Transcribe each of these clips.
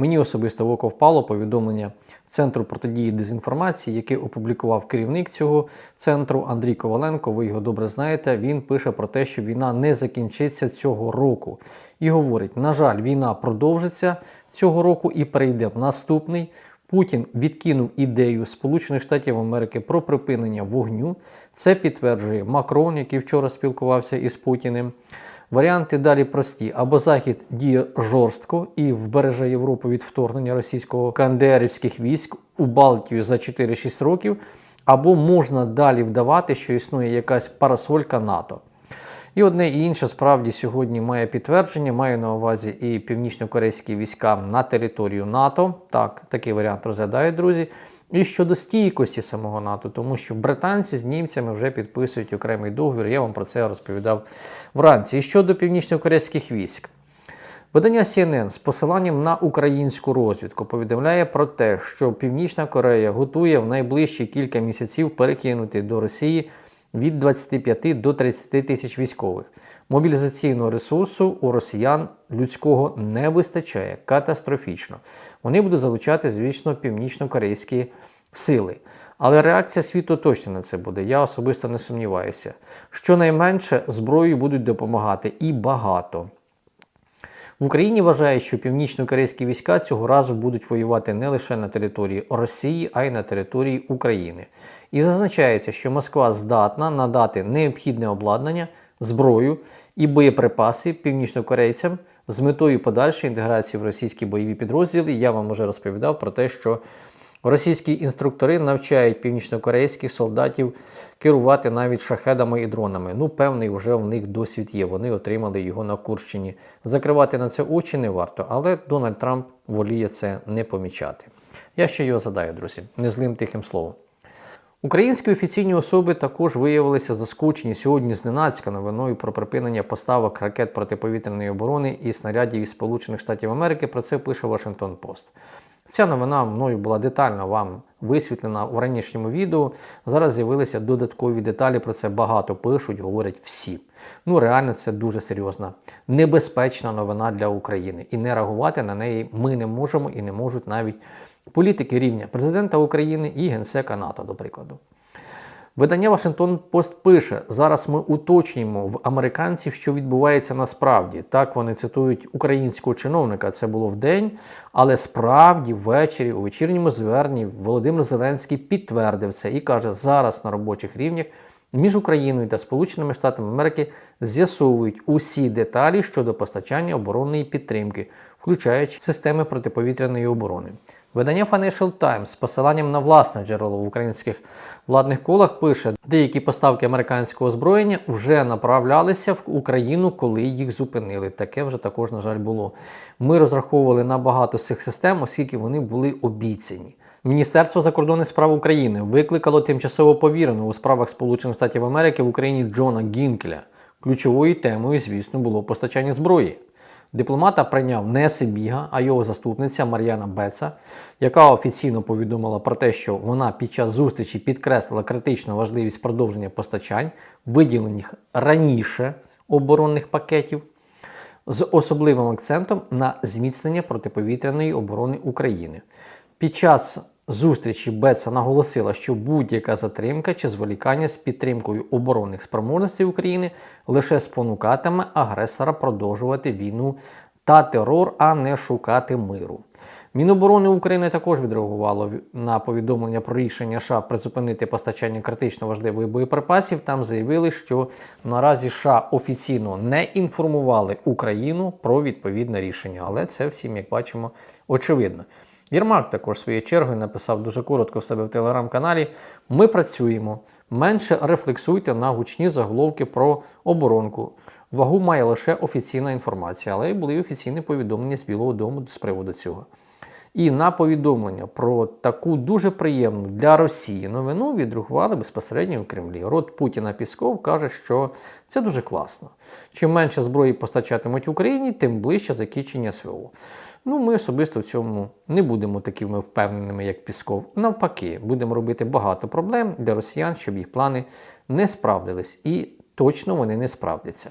Мені особисто в око впало повідомлення Центру протидії дезінформації, яке опублікував керівник цього центру Андрій Коваленко. Ви його добре знаєте. Він пише про те, що війна не закінчиться цього року. І говорить: на жаль, війна продовжиться цього року і перейде в наступний. Путін відкинув ідею Сполучених Штатів Америки про припинення вогню. Це підтверджує Макрон, який вчора спілкувався із Путіним. Варіанти далі прості: або Захід діє жорстко і вбереже Європу від вторгнення російського КНДРівських військ у Балтію за 4-6 років, або можна далі вдавати, що існує якась парасолька НАТО. І одне і інше справді сьогодні має підтвердження, маю на увазі і північно-корейські війська на територію НАТО. Так, такий варіант розглядають друзі. І щодо стійкості самого НАТО, тому що британці з німцями вже підписують окремий договір. Я вам про це розповідав вранці. І щодо північно-корейських військ. Видання CNN з посиланням на українську розвідку повідомляє про те, що Північна Корея готує в найближчі кілька місяців перекинути до Росії від 25 до 30 тисяч військових. Мобілізаційного ресурсу у росіян людського не вистачає катастрофічно. Вони будуть залучати, звісно, північно-корейські сили. Але реакція світу точно на це буде. Я особисто не сумніваюся. Щонайменше зброєю будуть допомагати і багато. В Україні вважають, що північно-корейські війська цього разу будуть воювати не лише на території Росії, а й на території України. І зазначається, що Москва здатна надати необхідне обладнання, зброю і боєприпаси північнокорейцям з метою подальшої інтеграції в російські бойові підрозділи. Я вам вже розповідав про те, що російські інструктори навчають північнокорейських солдатів керувати навіть шахедами і дронами. Ну, певний вже в них досвід є. Вони отримали його на Курщині. Закривати на це очі не варто, але Дональд Трамп воліє це не помічати. Я ще його задаю, друзі, незлим тихим словом. Українські офіційні особи також виявилися заскочені сьогодні зненацька новиною про припинення поставок ракет протиповітряної оборони і снарядів із Сполучених Штатів Америки. Про це пише Вашингтон Пост. Ця новина мною була детально вам висвітлена у ранішньому відео. Зараз з'явилися додаткові деталі. Про це багато пишуть, говорять всі. Ну реально, це дуже серйозна, небезпечна новина для України. І не реагувати на неї ми не можемо і не можуть навіть політики рівня президента України і генсека НАТО, до прикладу. Видання Вашингтон Пост пише: зараз ми уточнюємо в американців, що відбувається насправді. Так вони цитують українського чиновника. Це було в день, але справді ввечері, у вечірньому зверненні, Володимир Зеленський підтвердив це і каже, зараз на робочих рівнях між Україною та Сполученими Штатами Америки з'ясовують усі деталі щодо постачання оборонної підтримки, включаючи системи протиповітряної оборони. Видання Financial Times з посиланням на власне джерело в українських владних колах пише, деякі поставки американського озброєння вже направлялися в Україну, коли їх зупинили. Таке вже також, на жаль, було. Ми розраховували на багато з цих систем, оскільки вони були обіцяні. Міністерство закордонних справ України викликало тимчасово повіреного у справах Сполучених Штатів Америки в Україні Джона Гінкеля. Ключовою темою, звісно, було постачання зброї. Дипломата прийняв не Сибіга, а його заступниця Мар'яна Беца, яка офіційно повідомила про те, що вона під час зустрічі підкреслила критичну важливість продовження постачань, виділених раніше оборонних пакетів, з особливим акцентом на зміцнення протиповітряної оборони України. Під час зустрічі Беца наголосила, що будь-яка затримка чи зволікання з підтримкою оборонних спроможностей України лише спонукатиме агресора продовжувати війну та терор, а не шукати миру. Міноборони України також відреагувало на повідомлення про рішення США призупинити постачання критично важливих боєприпасів. Там заявили, що наразі США офіційно не інформували Україну про відповідне рішення, але це всім, як бачимо, очевидно. Єрмак також своєю чергою написав дуже коротко в себе в телеграм-каналі: Ми працюємо, менше рефлексуйте на гучні заголовки про оборонку. Вагу має лише офіційна інформація, але й були офіційні повідомлення з Білого Дому з приводу цього. І на повідомлення про таку дуже приємну для Росії новину відреагували безпосередньо в Кремлі. Рот Путіна Пісков каже, що це дуже класно. Чим менше зброї постачатимуть Україні, тим ближче закінчення СВО. Ну, ми особисто в цьому не будемо такими впевненими, як Пісков. Навпаки, будемо робити багато проблем для росіян, щоб їх плани не справдились. І точно вони не справдяться.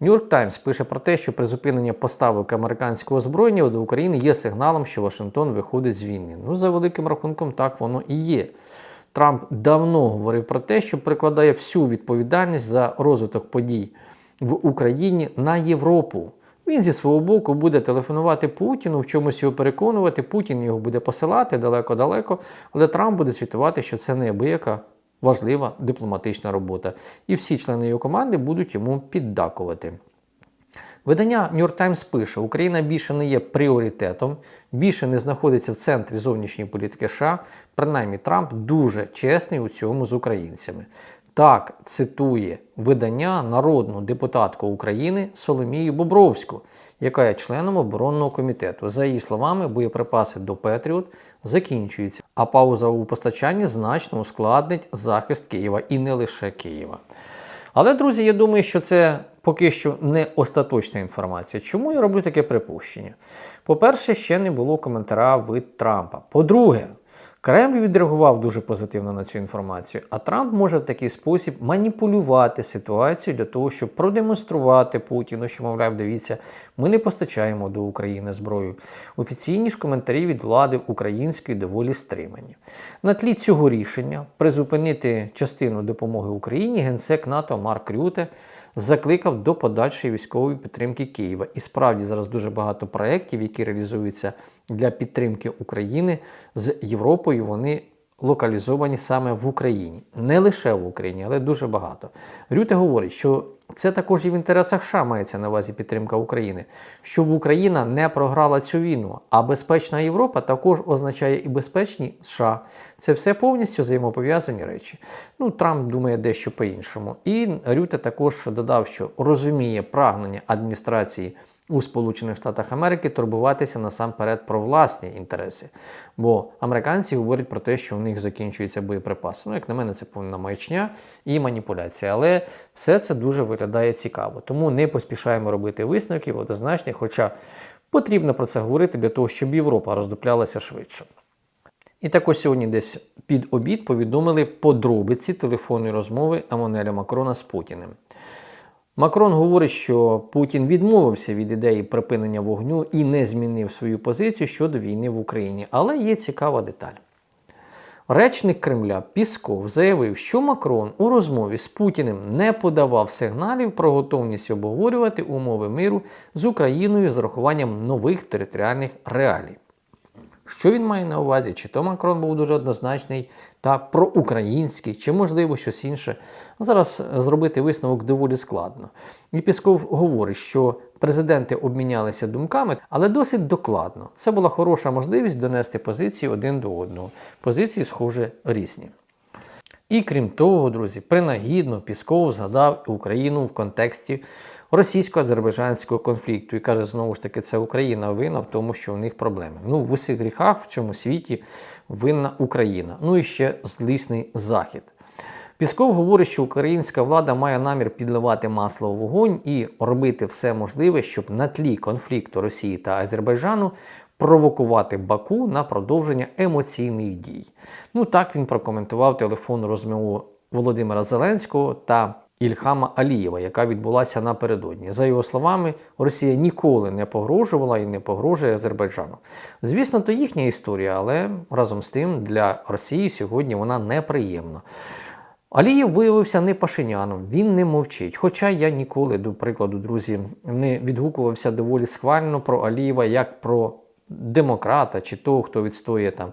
Нью-Йорк Таймс пише про те, що призупинення поставок американського озброєння до України є сигналом, що Вашингтон виходить з війни. Ну, за великим рахунком, так воно і є. Трамп давно говорив про те, що прикладає всю відповідальність за розвиток подій в Україні на Європу. Він зі свого боку буде телефонувати Путіну, в чомусь його переконувати. Путін його буде посилати далеко-далеко, але Трамп буде звітувати, що це неабияка важлива дипломатична робота. І всі члени його команди будуть йому піддакувати. Видання New York Times пише, Україна більше не є пріоритетом, більше не знаходиться в центрі зовнішньої політики США. Принаймні, Трамп дуже чесний у цьому з українцями. Так цитує видання народну депутатку України Соломію Бобровську, яка є членом оборонного комітету. За її словами, боєприпаси до Петріот закінчуються, а пауза у постачанні значно ускладнить захист Києва і не лише Києва. Але, друзі, я думаю, що це поки що не остаточна інформація. Чому я роблю таке припущення? По-перше, ще не було коментаря від Трампа. По-друге, Кремль відреагував дуже позитивно на цю інформацію, а Трамп може в такий спосіб маніпулювати ситуацію для того, щоб продемонструвати Путіну, що, мовляв, дивіться, ми не постачаємо до України зброю. Офіційні ж коментарі від влади української доволі стримані. На тлі цього рішення призупинити частину допомоги Україні генсек НАТО Марк Рюте закликав до подальшої військової підтримки Києва. І справді зараз дуже багато проєктів, які реалізуються для підтримки України з Європою. Вони локалізовані саме в Україні, не лише в Україні, але дуже багато. Рюте говорить, що це також і в інтересах США мається на увазі підтримка України, щоб Україна не програла цю війну. А безпечна Європа також означає і безпечні США. Це все повністю взаємопов'язані речі. Ну, Трамп думає дещо по-іншому. І Рюте також додав, що розуміє прагнення адміністрації у Сполучених Штатах Америки турбуватися насамперед про власні інтереси. Бо американці говорять про те, що у них закінчуються боєприпаси. Ну, як на мене, це повна маячня і маніпуляція. Але все це дуже виглядає цікаво. Тому не поспішаємо робити висновків однозначно, хоча потрібно про це говорити для того, щоб Європа роздуплялася швидше. І також сьогодні десь під обід повідомили подробиці телефонної розмови Еммануеля Макрона з Путіним. Макрон говорить, що Путін відмовився від ідеї припинення вогню і не змінив свою позицію щодо війни в Україні. Але є цікава деталь. Речник Кремля Пісков заявив, що Макрон у розмові з Путіним не подавав сигналів про готовність обговорювати умови миру з Україною з урахуванням нових територіальних реалій. Що він має на увазі? Чи то Макрон був дуже однозначний та проукраїнський, чи, можливо, щось інше. Зараз зробити висновок доволі складно. І Пісков говорить, що президенти обмінялися думками, але досить докладно. Це була хороша можливість донести позиції один до одного. Позиції, схоже, різні. І крім того, друзі, принагідно Пісков згадав Україну в контексті російсько-азербайджанського конфлікту і каже, знову ж таки, це Україна винна в тому, що у них проблеми. Ну, в усіх гріхах в цьому світі винна Україна. Ну і ще злісний Захід. Пісков говорить, що українська влада має намір підливати масло в вогонь і робити все можливе, щоб на тлі конфлікту Росії та Азербайджану провокувати Баку на продовження емоційних дій. Ну так він прокоментував телефонну розмову Володимира Зеленського та Ільхама Алієва, яка відбулася напередодні. За його словами, Росія ніколи не погрожувала і не погрожує Азербайджану. Звісно, то їхня історія, але разом з тим для Росії сьогодні вона неприємна. Алієв виявився не пашиняном, він не мовчить. Хоча я ніколи, до прикладу, друзі, не відгукувався доволі схвально про Алієва як про демократа чи того, хто відстоює там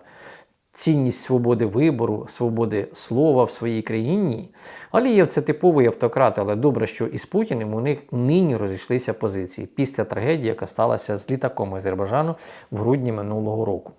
цінність свободи вибору, свободи слова в своїй країні. Алієв це типовий автократ, але добре, що із Путіним у них нині розійшлися позиції після трагедії, яка сталася з літаком Азербайджану в грудні минулого року.